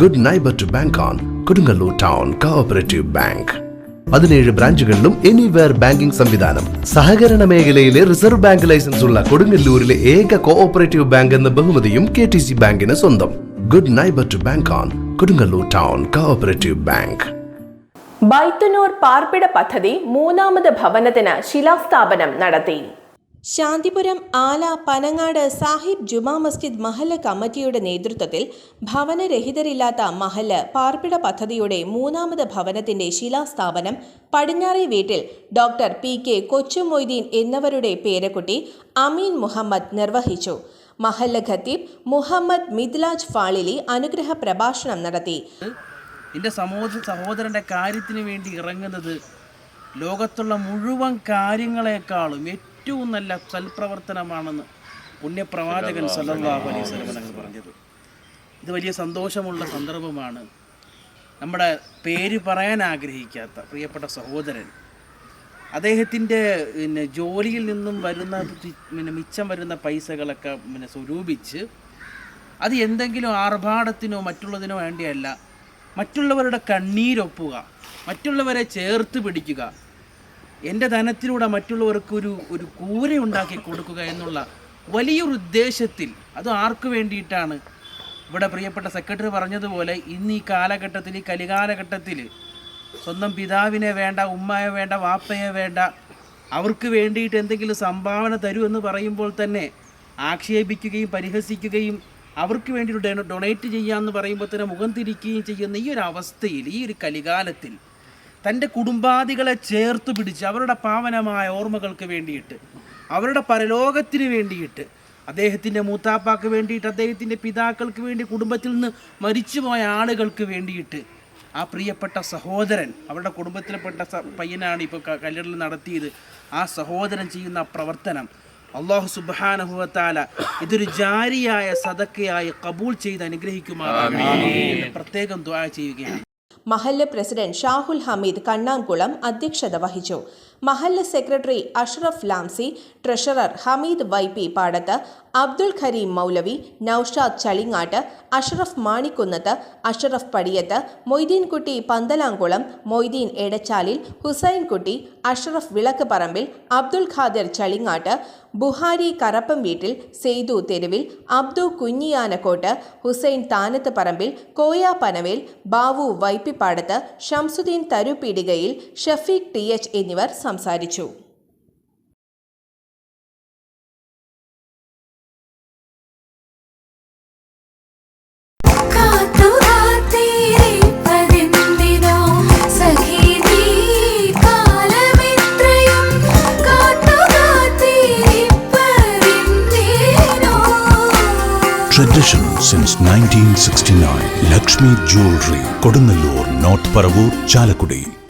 Good neighbour to bank on Kodungallur town cooperative bank പതിനേഴ് ബ്രാഞ്ചുകളിലും anywhere banking സംവിധാനം. സഹകരണ മേഖലയിലെ റിസർവ് ബാങ്ക് ലൈസൻസ് ഉള്ള കൊടുങ്ങല്ലൂരിലെ ഏക കോഓപ്പറേറ്റീവ് ബാങ്ക് എന്ന ബഹുമതിയും കെ ടി സി ബാങ്കിന് സ്വന്തം. Good neighbour to bank on Kodungallur town cooperative bank Baithunoor പാർപ്പിട പദ്ധതി മൂന്നാമത് ഭവനത്തിന് ശിലാസ്ഥാപനം നടത്തി. ശാന്തിപുരം ആല പനങ്ങാട് സാഹിബ് ജുമാ മസ്ജിദ് മഹല്ല് കമ്മിറ്റിയുടെ നേതൃത്വത്തിൽ ഭവനരഹിതരില്ലാത്ത മഹല്ല് പാർപ്പിട പദ്ധതിയുടെ മൂന്നാമത് ഭവനത്തിന്റെ ശിലാസ്ഥാപനം പടിഞ്ഞാറെ വീട്ടിൽ ഡോക്ടർ പി കെ കൊച്ചുമൊയ്തീൻ എന്നിവരുടെ പേരക്കുട്ടി അമീൻ മുഹമ്മദ് നിർവഹിച്ചു. മഹല്ല് ഖത്തീബ് മുഹമ്മദ് മിദ്ലാജ് ഫാളിലി അനുഗ്രഹ പ്രഭാഷണം നടത്തി. എന്റെ സമൂഹ കാര്യത്തിന് വേണ്ടി ഇറങ്ങുന്നത് ലോകത്തുള്ള മുഴുവൻ കാര്യങ്ങളെക്കാളും നല്ല സൽപ്രവർത്തനമാണെന്ന് പുണ്യപ്രവാചകൻ സല്ലാഹു അലൈഹി വസല്ലം തങ്ങൾ പറഞ്ഞത്. ഇത് വലിയ സന്തോഷമുള്ള സന്ദർഭമാണ്. നമ്മുടെ പേര് പറയാൻ ആഗ്രഹിക്കാത്ത പ്രിയപ്പെട്ട സഹോദരൻ അദ്ദേഹത്തിന്റെ പിന്നെ ജോലിയിൽ നിന്നും വരുന്ന പിന്നെ മിച്ചം വരുന്ന പൈസകളൊക്കെ പിന്നെ സ്വരൂപിച്ച് അത് എന്തെങ്കിലും ആർഭാടത്തിനോ മറ്റുള്ളതിനോ വേണ്ടിയല്ല. മറ്റുള്ളവരുടെ കണ്ണീരൊപ്പുക മറ്റുള്ളവരെ ചേർത്ത് പിടിക്കുക എന്റെ ധനത്തിലൂടെ മറ്റുള്ളവർക്ക് ഒരു ഒരു കൂര ഉണ്ടാക്കി കൊടുക്കുക എന്നുള്ള വലിയൊരു ഉദ്ദേശത്തിൽ അത് ആർക്കു വേണ്ടിയിട്ടാണ്? ഇവിടെ പ്രിയപ്പെട്ട സെക്രട്ടറി പറഞ്ഞതുപോലെ ഇന്ന് ഈ കാലഘട്ടത്തിൽ ഈ കലികാലഘട്ടത്തിൽ സ്വന്തം പിതാവിനെ വേണ്ട ഉമ്മയെ വേണ്ട വാപ്പയെ വേണ്ട അവർക്ക് വേണ്ടിയിട്ട് എന്തെങ്കിലും സംഭാവന തരൂ എന്ന് പറയുമ്പോൾ തന്നെ ആക്ഷേപിക്കുകയും പരിഹസിക്കുകയും അവർക്ക് വേണ്ടി ഒരു ഡൊ- ഡൊണേറ്റ് ചെയ്യാമെന്ന് പറയുമ്പോൾ തന്നെ മുഖം തിരിക്കുകയും ചെയ്യുന്ന ഈ ഒരു അവസ്ഥയിൽ ഈ ഒരു കലികാലത്തിൽ തന്റെ കുടുംബാദികളെ ചേർത്ത് പിടിച്ച് അവരുടെ പാവനമായ ഓർമ്മകൾക്ക് വേണ്ടിയിട്ട് അവരുടെ പരലോകത്തിന് വേണ്ടിയിട്ട് അദ്ദേഹത്തിന്റെ മൂത്താപ്പാക്ക് വേണ്ടിയിട്ട് അദ്ദേഹത്തിന്റെ പിതാക്കൾക്ക് വേണ്ടി കുടുംബത്തിൽ നിന്ന് മരിച്ചുപോയ ആളുകൾക്ക് വേണ്ടിയിട്ട് ആ പ്രിയപ്പെട്ട സഹോദരൻ അവരുടെ കുടുംബത്തിൽപ്പെട്ട സ- പയ്യനാണ് ഇപ്പോൾ കല്യാണം നടത്തിയത്. ആ സഹോദരൻ ചെയ്യുന്ന പ്രവർത്തനം അള്ളാഹു സുബാനഹുവത്താല ഇതൊരു ജാരിയായ സദക്കയായി കബൂൾ ചെയ്ത് അനുഗ്രഹിക്കുമാറാണ് പ്രത്യേകം ദ്വാ ചെയ്യുകയാണ്. മഹല്ല് പ്രസിഡന്റ് ഷാഹുൽ ഹമീദ് കണ്ണാംകുളം അധ്യക്ഷത വഹിച്ചു മഹല്ല് secretary Ashraf Lamsi treasurer Hameed Y P Padath Abdul Kareem മൗലവി നൌഷാദ് ചളിങ്ങാട്ട് അഷ്റഫ് മാണിക്കുന്നത്ത് അഷ്റഫ് പടിയത്ത് മൊയ്തീൻകുട്ടി പന്തലാംകുളം മൊയ്തീൻ എടച്ചാലിൽ ഹുസൈൻകുട്ടി അഷ്റഫ് വിളക്ക് പറമ്പിൽ അബ്ദുൾ ഖാദിർ ചളിങ്ങാട്ട് ബുഹാരി കറപ്പം വീട്ടിൽ സെയ്തു തെരുവിൽ അബ്ദു കുഞ്ഞിയാനക്കോട്ട് ഹുസൈൻ താനത്ത് പറമ്പിൽ കോയ പനവേൽ ബാവു വൈപ്പിപ്പാടത്ത് ഷംസുദ്ദീൻ തരുപീടികയിൽ ഷഫീഖ് ടി എച്ച് എന്നിവർ സംസാരിച്ചു Tradition since 1969. Lakshmi Jewelry, Kodunallur, North Paravur, Chalakudi.